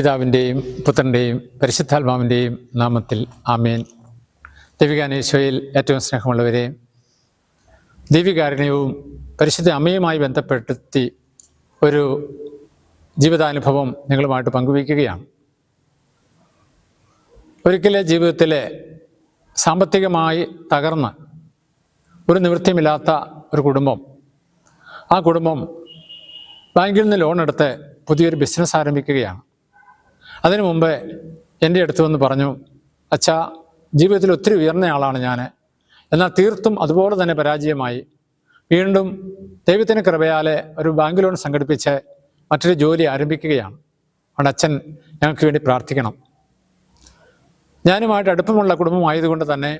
പിതാവിന്റെയും പുത്രന്റെയും പരിശുദ്ധാത്മാവിന്റെയും നാമത്തിൽ ആമേൻ. ദൈവികാനേശ്വയിൽ ഏറ്റവും സ്നേഹമുള്ളവരെ ദൈവികാരുണ്യവും പരിശുദ്ധ അമ്മയുമായി ബന്ധപ്പെടുത്തി ഒരു ജീവിതാനുഭവം നിങ്ങളുമായിട്ട് പങ്കുവയ്ക്കുകയാണ്. ഒരിക്കലെ ജീവിതത്തിലെ സാമ്പത്തികമായി തകർന്ന് ഒരു നിവൃത്തിയുമില്ലാത്ത ഒരു കുടുംബം ആ കുടുംബം ബാങ്കിൽ നിന്ന് ലോൺ എടുത്ത് പുതിയൊരു ബിസിനസ് ആരംഭിക്കുകയാണ്. അതിനു മുമ്പേ എന്റെ അടുത്ത് വന്ന് പറഞ്ഞു അച്ഛാ ജീവിതത്തിൽ ഒത്തിരി ഉയർന്ന ആളാണ് ഞാൻ എന്നാൽ തീർത്തും അതുപോലെ തന്നെ പരാജയമായി. വീണ്ടും ദൈവത്തിന് കൃപയാലെ ഒരു ബാങ്ക് ലോൺ സംഘടിപ്പിച്ച് മറ്റൊരു ജോലി ആരംഭിക്കുകയാണ്. അതുകൊണ്ട് അച്ഛൻ ഞങ്ങൾക്ക് വേണ്ടി പ്രാർത്ഥിക്കണം. ഞാനുമായിട്ട് അടുപ്പമുള്ള കുടുംബമായതുകൊണ്ട് തന്നെ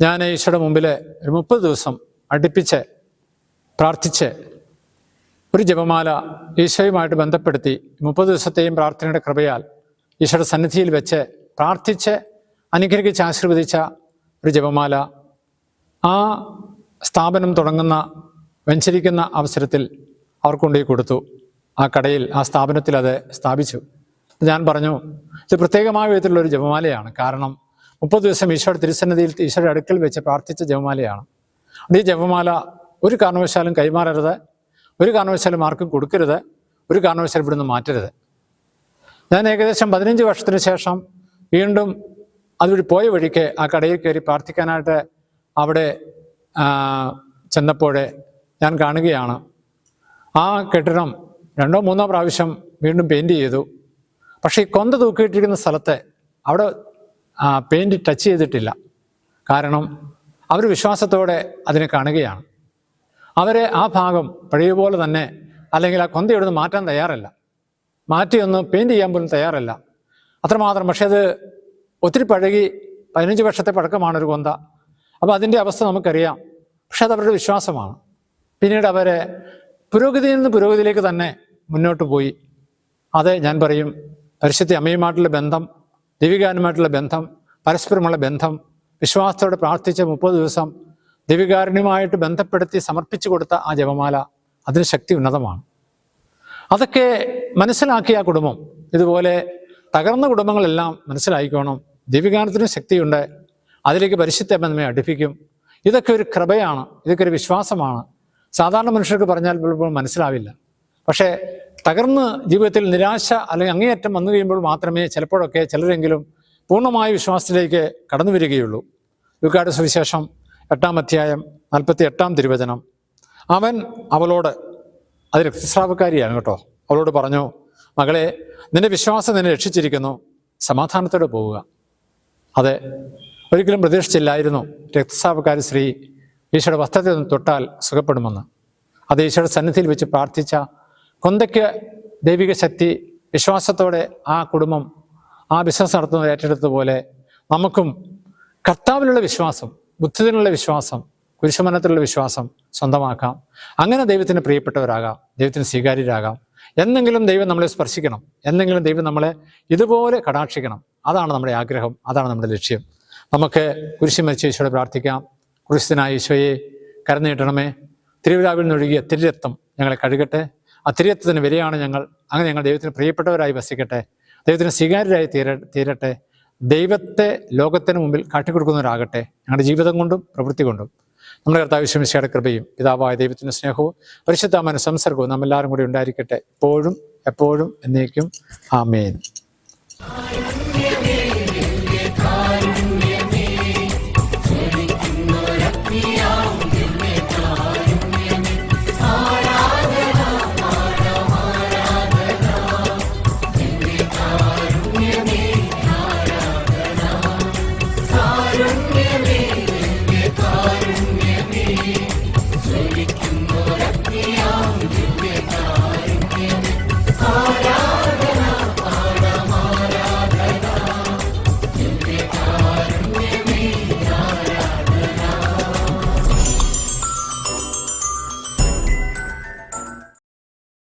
ഞാൻ ഈശോയുടെ മുമ്പിൽ ഒരു മുപ്പത് ദിവസം അടുപ്പിച്ച് പ്രാർത്ഥിച്ച് ഒരു ജപമാല ഈശോയുമായിട്ട് ബന്ധപ്പെടുത്തി മുപ്പത് ദിവസത്തെയും പ്രാർത്ഥനയുടെ കൃപയാൽ ഈശോയുടെ സന്നിധിയിൽ വെച്ച് പ്രാർത്ഥിച്ച് അനുഗ്രഹിച്ച് ആശീർവദിച്ച ഒരു ജപമാല ആ സ്ഥാപനം തുടങ്ങുന്ന വെഞ്ചരിക്കുന്ന അവസരത്തിൽ അവർക്ക് കൊണ്ടുപോയി കൊടുത്തു. ആ കടയിൽ ആ സ്ഥാപനത്തിൽ അത് സ്ഥാപിച്ചു. ഞാൻ പറഞ്ഞു ഇത് പ്രത്യേകമായ വിധത്തിലുള്ള ഒരു ജപമാലയാണ്. കാരണം മുപ്പത് ദിവസം ഈശോയുടെ തിരുസന്നിധിയിൽ ഈശോയുടെ അടുക്കൽ വെച്ച് പ്രാർത്ഥിച്ച ജപമാലയാണ്. ഈ ജപമാല ഒരു കാരണവശാലും കൈമാറരുത്. ഒരു കാരണവശാലും ആർക്കും കൊടുക്കരുത്. ഒരു കാരണവശാലും ഇവിടുന്ന് മാറ്റരുത്. ഞാൻ ഏകദേശം പതിനഞ്ച് വർഷത്തിന് ശേഷം വീണ്ടും അതുവഴി പോയ വഴിക്ക് ആ കടയിൽ കയറി പ്രാർത്ഥിക്കാനായിട്ട് അവിടെ ചെന്നപ്പോൾ ഞാൻ കാണുകയാണ്. ആ കെട്ടിടം രണ്ടോ മൂന്നോ പ്രാവശ്യം വീണ്ടും പെയിന്റ് ചെയ്തു. പക്ഷേ ഈ കൊന്ത തൂക്കിയിട്ടിരിക്കുന്ന സ്ഥലത്തെ അവിടെ പെയിന്റ് ടച്ച് ചെയ്തിട്ടില്ല. കാരണം അവർ വിശ്വാസത്തോടെ അതിനെ കാണുകയാണ്. അവരെ ആ ഭാഗം പഴയ പോലെ തന്നെ അല്ലെങ്കിൽ ആ കൊന്ത ഇവിടുന്ന് മാറ്റാൻ തയ്യാറല്ല. മാറ്റിയൊന്ന് പെയിന്റ് ചെയ്യാൻ പോലും തയ്യാറല്ല. അത്രമാത്രം. പക്ഷേ അത് ഒത്തിരി പഴകി പതിനഞ്ച് വർഷത്തെ പഴക്കമാണ് ഒരു കൊന്ത. അപ്പോൾ അതിന്റെ അവസ്ഥ നമുക്കറിയാം. പക്ഷേ അത് അവരുടെ വിശ്വാസമാണ്. പിന്നീട് അവരെ പുരോഗതിയിൽ നിന്ന് പുരോഗതിയിലേക്ക് തന്നെ മുന്നോട്ട് പോയി. അത് ഞാൻ പറയും പരിശുദ്ധ അമ്മയുമായിട്ടുള്ള ബന്ധം ദേവികാനുമായിട്ടുള്ള ബന്ധം പരസ്പരമുള്ള ബന്ധം വിശ്വാസത്തോടെ പ്രാർത്ഥിച്ച മുപ്പത് ദിവസം ദൈവികാരുണ്യമായിട്ട് ബന്ധപ്പെടുത്തി സമർപ്പിച്ചു കൊടുത്ത ആ ജപമാല അതിന് ശക്തി ഉന്നതമാണ്. അതൊക്കെ മനസ്സിലാക്കിയ ആ കുടുംബം ഇതുപോലെ തകർന്ന കുടുംബങ്ങളെല്ലാം മനസ്സിലായിക്കോണം. ദൈവികാനത്തിന് ശക്തിയുണ്ട്. അതിലേക്ക് പരിശുദ്ധ ബന്ധമേ അടുപ്പിക്കും. ഇതൊക്കെ ഒരു കൃപയാണ്. ഇതൊക്കെ ഒരു വിശ്വാസമാണ്. സാധാരണ മനുഷ്യർക്ക് പറഞ്ഞാൽ പലപ്പോഴും മനസ്സിലാവില്ല. പക്ഷേ തകർന്ന് ജീവിതത്തിൽ നിരാശ അല്ലെങ്കിൽ അങ്ങേയറ്റം വന്നു കഴിയുമ്പോൾ മാത്രമേ ചിലപ്പോഴൊക്കെ ചിലരെങ്കിലും പൂർണമായ വിശ്വാസത്തിലേക്ക് കടന്നു വരികയുള്ളൂ. ലുക്കാട് സുവിശേഷം എട്ടാം അധ്യായം നാൽപ്പത്തി എട്ടാം തിരുവചനം. അവൻ അവളോട് അത് രക്തസ്രാവക്കാരിയാണ് കേട്ടോ. അവളോട് പറഞ്ഞു മകളെ നിന്റെ വിശ്വാസം നിന്നെ രക്ഷിച്ചിരിക്കുന്നു. സമാധാനത്തോടെ പോവുക. അതെ ഒരിക്കലും പ്രതീക്ഷിച്ചില്ലായിരുന്നു രക്തസ്രാവക്കാരി സ്ത്രീ ഈശോയുടെ വസ്ത്രത്തിൽ നിന്ന് തൊട്ടാൽ സുഖപ്പെടുമെന്ന്. അത് ഈശോയുടെ സന്നിധിയിൽ വെച്ച് പ്രാർത്ഥിച്ച കൊന്തയ്ക്ക് ദൈവിക ശക്തി വിശ്വാസത്തോടെ ആ കുടുംബം ആ ബിസിനസ് നടത്തുന്നത് ഏറ്റെടുത്തതുപോലെ നമുക്കും കർത്താവിലുള്ള വിശ്വാസം ബുദ്ധിതിനുള്ള വിശ്വാസം കുരിശമനത്തിലുള്ള വിശ്വാസം സ്വന്തമാക്കാം. അങ്ങനെ ദൈവത്തിന് പ്രിയപ്പെട്ടവരാകാം ദൈവത്തിന് സ്വീകാര്യരാകാം. എന്നെങ്കിലും ദൈവം നമ്മളെ സ്പർശിക്കണം എന്നെങ്കിലും ദൈവം നമ്മളെ ഇതുപോലെ കടാക്ഷിക്കണം. അതാണ് നമ്മുടെ ആഗ്രഹം അതാണ് നമ്മുടെ ലക്ഷ്യം. നമുക്ക് കുരിശു മരിച്ച പ്രാർത്ഥിക്കാം. കുരിശിനായ ഈശോയെ കരനീട്ടണമേ തിരുവിഴാവിൽ നിന്നൊഴുകിയ തിരുരക്തം ഞങ്ങളെ കഴുകട്ടെ. ആ തിരുരക്തത്തിന് വിലയാണ് ഞങ്ങൾ. അങ്ങനെ ഞങ്ങൾ ദൈവത്തിന് പ്രിയപ്പെട്ടവരായി വസിക്കട്ടെ. ദൈവത്തിന് സ്വീകാര്യരായി തീര തീരട്ടെ. ദൈവത്തെ ലോകത്തിന് മുമ്പിൽ കാട്ടിക്കൊടുക്കുന്നവരാകട്ടെ. ഞങ്ങളുടെ ജീവിതം കൊണ്ടും പ്രവൃത്തി കൊണ്ടും. നമ്മുടെ കർത്താവ് വിശ്വമിശയുടെ കൃപയും പിതാവായ ദൈവത്തിന്റെ സ്നേഹവും പരിശുദ്ധാമന സംസർഗവും നമ്മെല്ലാവരും കൂടി ഉണ്ടായിരിക്കട്ടെ. എപ്പോഴും എപ്പോഴും എന്നേക്കും. ആമേൻ.